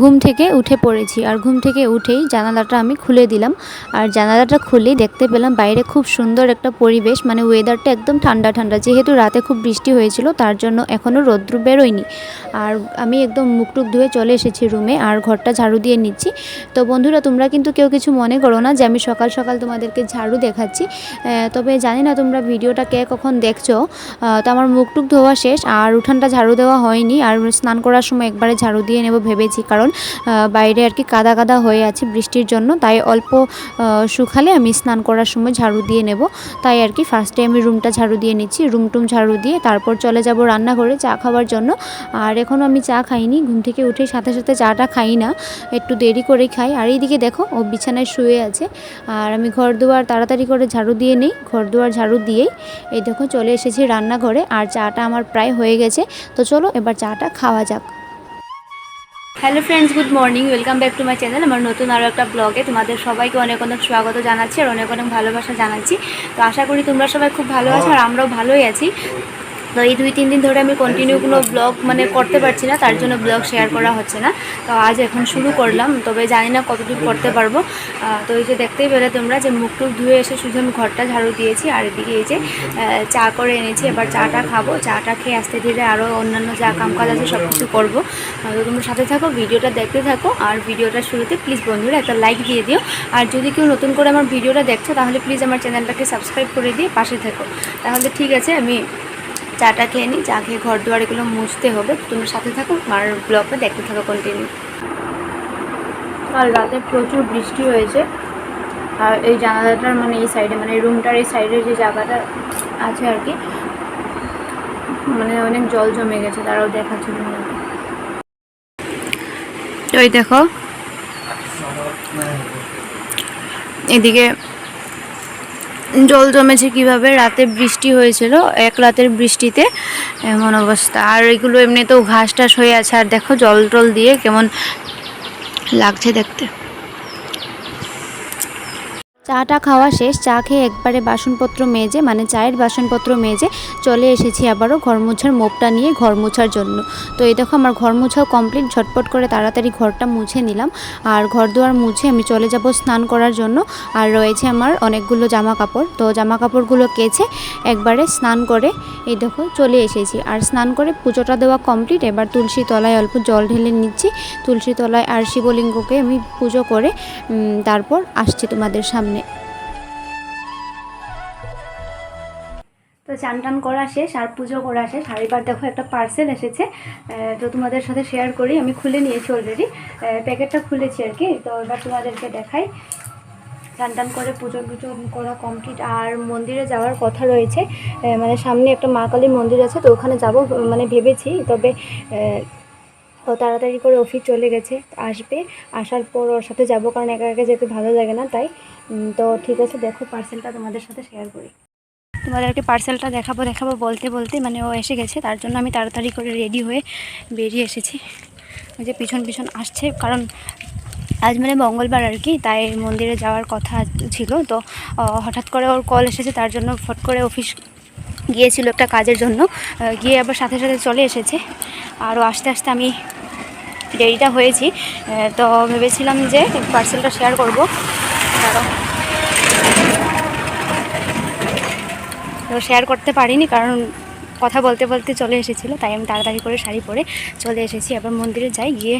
ঘুম থেকে উঠে পড়েছি। আর ঘুম থেকে উঠেই জানালাটা আমি খুলে দিলাম। আর জানালাটা খুলেই দেখতে পেলাম বাইরে খুব সুন্দর একটা পরিবেশ। মানে ওয়েদারটা একদম ঠান্ডা ঠান্ডা। যেহেতু রাতে খুব বৃষ্টি হয়েছিল, তার জন্য এখনও রৌদ্র বেরোয়নি। আর আমি একদম মুখ টুক ধুয়ে চলে এসেছি রুমে আর ঘরটা ঝাড়ু দিয়ে নিচ্ছি। তো বন্ধুরা, তোমরা কিন্তু কেউ কিছু মনে করো না যে আমি সকাল সকাল তোমাদেরকে ঝাড়ু দেখাচ্ছি। তবে জানি না তোমরা ভিডিওটা কে কখন দেখছ। তো আমার মুখ টুক ধোয়া শেষ, আর উঠানটা ঝাড়ু দেওয়া হয়নি। আর স্নান করার সময় একবারে ঝাড়ু দিয়ে নেব ভেবেছি। কারণ আহ, বাইরে আর কি কাদা কাদা হয়ে আছে বৃষ্টির জন্য তাই অল্প শুকালে আমি স্নান করার সময় ঝাড়ু দিয়ে নেব। তাই আর কি ফার্স্টে আমি রুমটা ঝাড়ু দিয়ে নিচ্ছি রুম টুম ঝাড়ু দিয়ে তারপর চলে যাব রান্নাঘরে চা খাওয়ার জন্য। আর এখনও আমি চা খাইনি ঘুম থেকে উঠে সাথে সাথে চাটা খাই না একটু দেরি করেই খাই। আর এইদিকে দেখো ও বিছানায় শুয়ে আছে। আর আমি ঘর দুয়ার তাড়াতাড়ি করে ঝাড়ু দিয়ে নিই ঘর দুয়ার ঝাড়ু দিয়েই এই দেখো চলে এসেছি রান্নাঘরে আর চাটা আমার প্রায় হয়ে গেছে। তো চলো এবার চাটা খাওয়া যাক। Hello friends good morning welcome back to my channel আমার নতুন আরও একটা ব্লগে তোমাদের সবাইকে অনেক অনেক স্বাগত জানাচ্ছি আর অনেক অনেক ভালোবাসা জানাচ্ছি। তো আশা করি তোমরা সবাই খুব ভালো আছো আর আমরাও ভালোই আছি। তো এই দুই, তিন দিন ধরে আমি কন্টিনিউ কোনো ব্লগ মানে করতে পারছি না, তার জন্য ব্লগ শেয়ার করা হচ্ছে না। তো আজ এখন শুরু করলাম, তবে জানি না কতটুকু করতে পারব। তো এই যে দেখতেই পেলে তোমরা যে মুখ টুক ধুয়ে এসে শুধু আমি ঘরটা ঝাড়ু দিয়েছি, আর এদিকে এই যে চা করে এনেছি, এবার চাটা খাব। চাটা খেয়ে আস্তে ধীরে আরও অন্যান্য যা কাম কাজ আছে সব কিছু করব তো তোমরা সাথে থাকো, ভিডিওটা দেখতে থাকো, আর ভিডিওটা শুরুতে প্লিজ বন্ধুরা একটা লাইক দিয়ে দিও। আর যদি কেউ নতুন করে আমার ভিডিওটা দেখছ, তাহলে প্লিজ আমার চ্যানেলটাকে সাবস্ক্রাইব করে দিয়ে পাশে থেকো। তাহলে ঠিক আছে, আমি চাটা খেয়ে নিই চা খেয়ে ঘর দুয়ার এগুলো মুছতে হবে। তোমরা সাথে থাকো আর ব্লগটা দেখতে থাকো কন্টিনিউ কাল রাতে প্রচুর বৃষ্টি হয়েছে। আর এই জানালাটার মানে এই সাইডে মানে রুমটার এই সাইডে যে জায়গাটা আছে আর কি মানে অনেক জল জমে গেছে, তারাও দেখাচ্ছে এই দেখো, এদিকে জল জমেছে কীভাবে? রাতে বৃষ্টি হয়েছিল, এক রাতের বৃষ্টিতে, এমন অবস্থা। আর এগুলো এমনিতেও ঘাস টাস হয়ে আছে, আর দেখো জল টল দিয়ে কেমন লাগছে দেখতে। চাটা খাওয়া শেষ, চা খেয়ে একবারে বাসনপত্র মেজে মানে চায়ের বাসনপত্র মেজে চলে এসেছি আবারও ঘর মোছার মোপটা নিয়ে ঘর মোছার জন্য। তো এই দেখো আমার ঘর মোছাও কমপ্লিট ঝটপট করে তাড়াতাড়ি ঘরটা মুছে নিলাম। আর ঘর দুয়ার মুছে আমি চলে যাব স্নান করার জন্য। আর রয়েছে আমার অনেকগুলো জামা কাপড় তো জামা কাপড়গুলো কেচে একবারে স্নান করে এই দেখো চলে এসেছি। আর স্নান করে পুজোটা দেওয়া কমপ্লিট এবার তুলসী তলায় অল্প জল ঢেলে নিচ্ছি। তুলসী তলায় আর শিবলিঙ্গকে আমি পুজো করে তারপর আসছি তোমাদের সামনে। চান টান করা শেষ, আর পুজো করা শেষ। আর এবার দেখো একটা পার্সেল এসেছে তো তোমাদের সাথে শেয়ার করি। আমি খুলে নিয়েছি অলরেডি প্যাকেটটা খুলেছি আর কি। তো এবার তোমাদেরকে দেখাই। চান টান করে পুজো টুজো করা কমপ্লিট আর মন্দিরে যাওয়ার কথা রয়েছে। মানে সামনে একটা মা কালীর মন্দির আছে, তো ওখানে যাব মানে ভেবেছি। তবে ও তাড়াতাড়ি করে অফিস চলে গেছে, আসবে। আসার পর ওর সাথে যাব, কারণ একা একা যেতে ভালো লাগে না, তাই। তো ঠিক আছে, দেখো পার্সেলটা তোমাদের সাথে শেয়ার করি। তোমাদেরকে পার্সেলটা দেখাবো দেখাবো বলতে বলতে মানে ও এসে গেছে, তার জন্য আমি তাড়াতাড়ি করে রেডি হয়ে বেরিয়ে এসেছি। যে পিছন পিছন আসছে, কারণ আজ মানে মঙ্গলবার আর কি, তাই মন্দিরে যাওয়ার কথা ছিল। তো হঠাৎ করে ওর কল এসেছে, তার জন্য ফট করে অফিস গিয়েছিল একটা কাজের জন্য। গিয়ে আবার সাথে সাথে চলে এসেছে। আরও আস্তে আস্তে আমি রেডিটা হয়েছি। তো ভেবেছিলাম যে পার্সেলটা শেয়ার করব। কারণ তো শেয়ার করতে পারিনি কারণ কথা বলতে বলতে চলে এসেছিল, তাই আমি তাড়াতাড়ি করে শাড়ি পরে চলে এসেছি। এবার মন্দিরে যাই, গিয়ে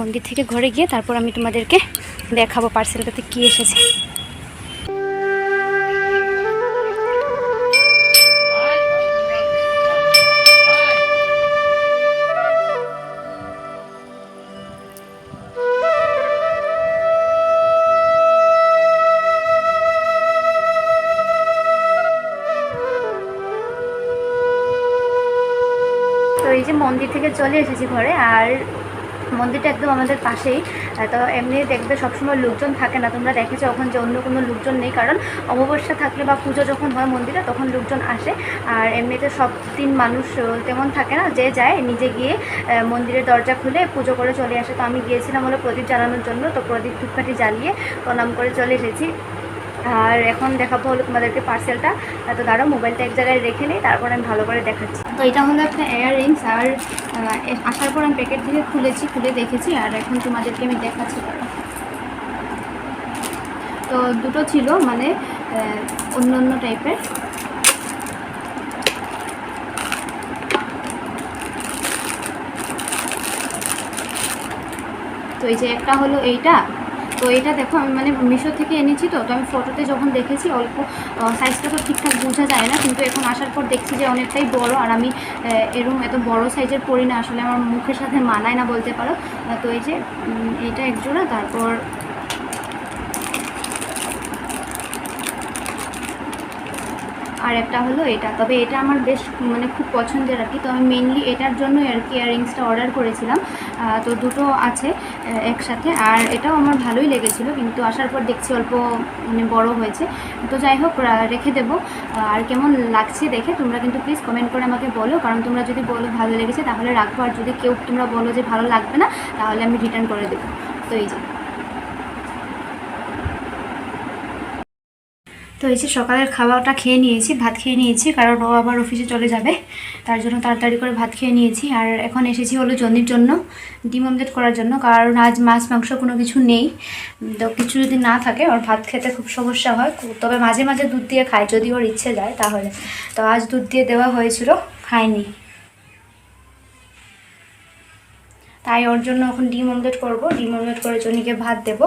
মন্দির থেকে ঘরে গিয়ে তারপর আমি তোমাদেরকে দেখাবো পার্সেলটাতে কী এসেছে। এই যে মন্দির থেকে চলে এসেছি ঘরে, আর মন্দিরটা একদম আমাদের পাশেই। তো এমনি দেখবে সবসময় লোকজন থাকে না, তোমরা দেখেছ ওখানে যে অন্য কোনো লোকজন নেই, কারণ অমাবস্যা থাকলে বা পুজো যখন হয় মন্দিরে, তখন লোকজন আসে। আর এমনিতে সব দিন মানুষ তেমন থাকে না, যে যায়, নিজে গিয়ে মন্দিরের দরজা খুলে পুজো করে চলে আসে। তো আমি গিয়েছিলাম হলো প্রদীপ জ্বালানোর জন্য, তো প্রদীপ ধূপকাঠি জ্বালিয়ে প্রণাম করে চলে এসেছি। আর এখন দেখাবো হলো তোমাদেরকে পার্সেলটা তো দাঁড়াও মোবাইলটা এক জায়গায় রেখে নিই, তারপর আমি ভালো করে দেখাচ্ছি। তো এটা হলো একটা ইয়াররিংস আর আসার পর আমি প্যাকেট থেকে খুলেছি, খুলে দেখেছি আর এখন তোমাদেরকে আমি দেখাচ্ছি। তো দুটো ছিল মানে অন্য অন্য টাইপের তো এই যে একটা হলো এইটা তো এটা দেখো, আমি মানে মিশো থেকে এনেছি তো তো আমি ফটোতে যখন দেখেছি, অল্প সাইজটা তো ঠিকঠাক বোঝা যায় না, কিন্তু এখন আসার পর দেখছি যে অনেকটাই বড় আর আমি এরম এত বড় সাইজের পরি না, আসলে আমার মুখের সাথে মানায় না বলতে পারো। তো এই যে এটা একজোড়া এক জোড়া, তারপর আর একটা হলো এটা। তবে এটা আমার বেশ মানে খুব পছন্দের আর কি। তো আমি মেনলি এটার জন্য আর কি ইয়াররিংসটা অর্ডার করেছিলাম। তো দুটো আছে একসাথে। আর এটাও আমার ভালোই লেগেছিলো, কিন্তু আসার পর দেখছি অল্প মানে বড় হয়েছে। তো যাই হোক রেখে দেবো। আর কেমন লাগছে দেখে তোমরা কিন্তু প্লিজ কমেন্ট করে আমাকে বলো। কারণ তোমরা যদি বলো ভালো লেগেছে, তাহলে রাখব। আর যদি কেউ তোমরা বলো যে ভালো লাগবে না, তাহলে আমি রিটার্ন করে দেবো। তো এই যে। তো এই যে সকালের খাওয়াটা খেয়ে নিয়েছি, ভাত খেয়ে নিয়েছি, কারণ ও আবার অফিসে চলে যাবে। তার জন্য তাড়াতাড়ি করে ভাত খেয়ে নিয়েছি। আর এখন এসেছি হলো জন্নির জন্য, ডিম অমলেট করার জন্য, কারণ আজ মাছ, মাংস কোনো কিছু নেই। তো কিছু যদি না থাকে, ওর ভাত খেতে খুব সমস্যা হয়। তবে মাঝে মাঝে দুধ দিয়ে খায়, যদি ওর ইচ্ছে যায় তাহলে। তো আজ দুধ দিয়ে দেওয়া হয়েছিল, খায়নি। তাই ওর জন্য এখন ডিম অমলেট করব। ডিম অমলেট করে জনিকে ভাত দেবো।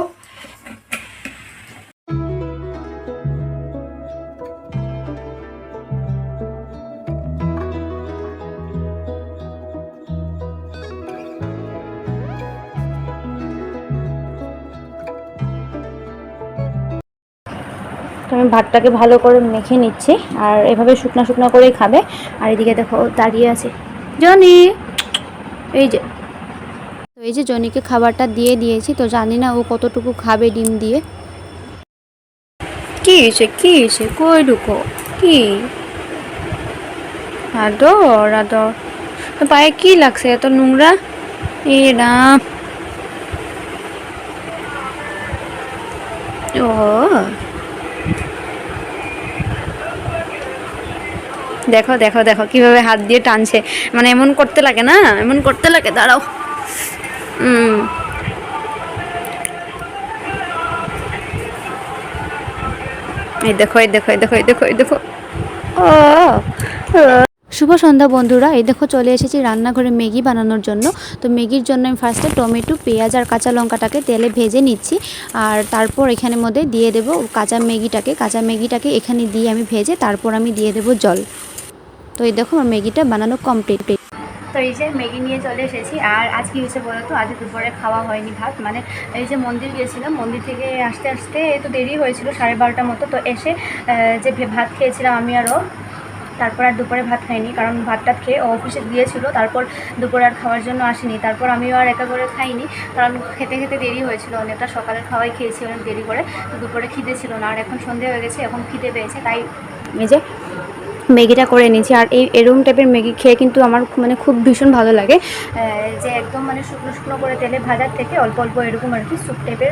তো আমি ভাতটাকে ভালো করে মেখে নিচ্ছি আর এভাবে শুকনা শুকনা করেই খাবে। আর এদিকে দেখো দাঁড়িয়ে আছে। জনি! এই যে, তো এই যে জনিকে খাবারটা দিয়ে দিয়েছি, তো জানি না ও কতটুকু খাবে ডিম দিয়ে। কি হয়েছে কি হয়েছে? কই ঢুকো কি? আদর আদর। পায়ে কি লাগছে, এত নোংরা? এ রাম ও। দেখো দেখো দেখো, কীভাবে হাত দিয়ে টানছে। মানে এমন করতে লাগে না, এমন করতে লাগে, দাঁড়াও। হুম এই দেখো এই দেখো এই দেখো এই দেখো এই দেখো। ও শুভ সন্ধ্যা বন্ধুরা, এই দেখো চলে এসেছি রান্নাঘরে ম্যাগি বানানোর জন্য। তো ম্যাগির জন্য আমি ফার্স্টে টমেটো, পেঁয়াজ আর কাঁচা লঙ্কাটাকে তেলে ভেজে নিচ্ছি। আর তারপর এখানে মধ্যে দিয়ে দেব কাঁচা ম্যাগিটাকে। কাঁচা ম্যাগিটাকে এখানে দিয়ে আমি ভেজে তারপর আমি দিয়ে দেব জল। তো এই দেখো, আমার ম্যাগিটা বানানো কমপ্লিট তো এই যে ম্যাগি নিয়ে চলে এসেছি, আর আজ কি হয়েছে বলো তো? আজ দুপুরে খাওয়া হয়নি ভাত মানে এই যে মন্দির গিয়েছিলাম, মন্দির থেকে আসতে আসতে তো দেরি হয়েছিল, সাড়ে বারোটার মতো, তো এসে যে ভাত খেয়েছিলাম আমি আরও তারপর আর দুপুরে ভাত খাইনি, কারণ ভাতটা খেয়ে অফিসে গিয়েছিল, তারপর দুপুরে আর খাওয়ার জন্য আসেনি, তারপর আমিও আর একা করে খাইনি, কারণ খেতে খেতে দেরি হয়েছিল, অনেকটা সকালের খাওয়াই খেয়েছি অনেক দেরি করে, তো দুপুরে খিদে ছিল না, আর এখন সন্ধে হয়ে গেছে, এখন খিদে পেয়েছে, তাই যে ম্যাগিটা করে নিয়েছি আর এই এরম টাইপের ম্যাগি খেয়ে কিন্তু আমার মানে খুব ভীষণ ভালো লাগে। যে একদম মানে শুকনো শুকনো করে তেলে ভাজার থেকে অল্প অল্প এরকম আর কি স্যুপ টাইপের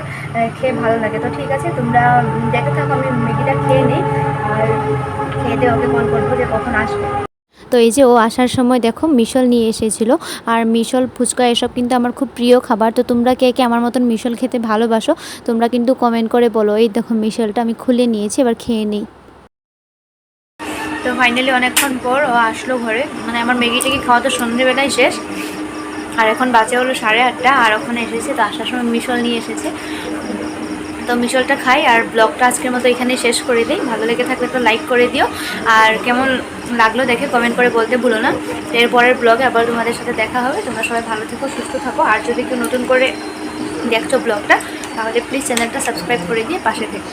খেয়ে ভালো লাগে। তো ঠিক আছে, তোমরা দেখে থাকো, আমি ম্যাগিটা খেয়ে নিই। আর খেয়ে দিয়ে ওকে কল করব যে কখন আসবে। তো এই যে ও আসার সময় দেখো মিশল নিয়ে এসেছিল। আর মিশল, ফুচকা এসব কিন্তু আমার খুব প্রিয় খাবার। তো তোমরা কে কে আমার মতন মিশল খেতে ভালোবাসো, তোমরা কিন্তু কমেন্ট করে বলো। এই দেখো মিশলটা আমি খুলে নিয়েছি, এবার খেয়ে নিই। ফাইনালি অনেকক্ষণ পর ও আসলো ঘরে। মানে আমার ম্যাগি টেগি খাওয়া তো সন্ধ্যেবেলায় শেষ। আর এখন বাজে হলো সাড়ে আটটা, আর ওখানে এসেছে তো আসার সময় মিশল নিয়ে এসেছে। তো মিশলটা খাই, আর ব্লগটা আজকের মতো এখানে শেষ করে দিই। ভালো লেগে থাকলে তো লাইক করে দিও। আর কেমন লাগল দেখে কমেন্ট করে বলতে ভুলো না। এরপরের ব্লগে আবার তোমাদের সাথে দেখা হবে। তোমরা সবাই ভালো থেকো, সুস্থ থাকো। আর যদি কেউ নতুন করে দেখছ ব্লগটা তাহলে প্লিজ চ্যানেলটা সাবস্ক্রাইব করে দিয়ে পাশে থেকো।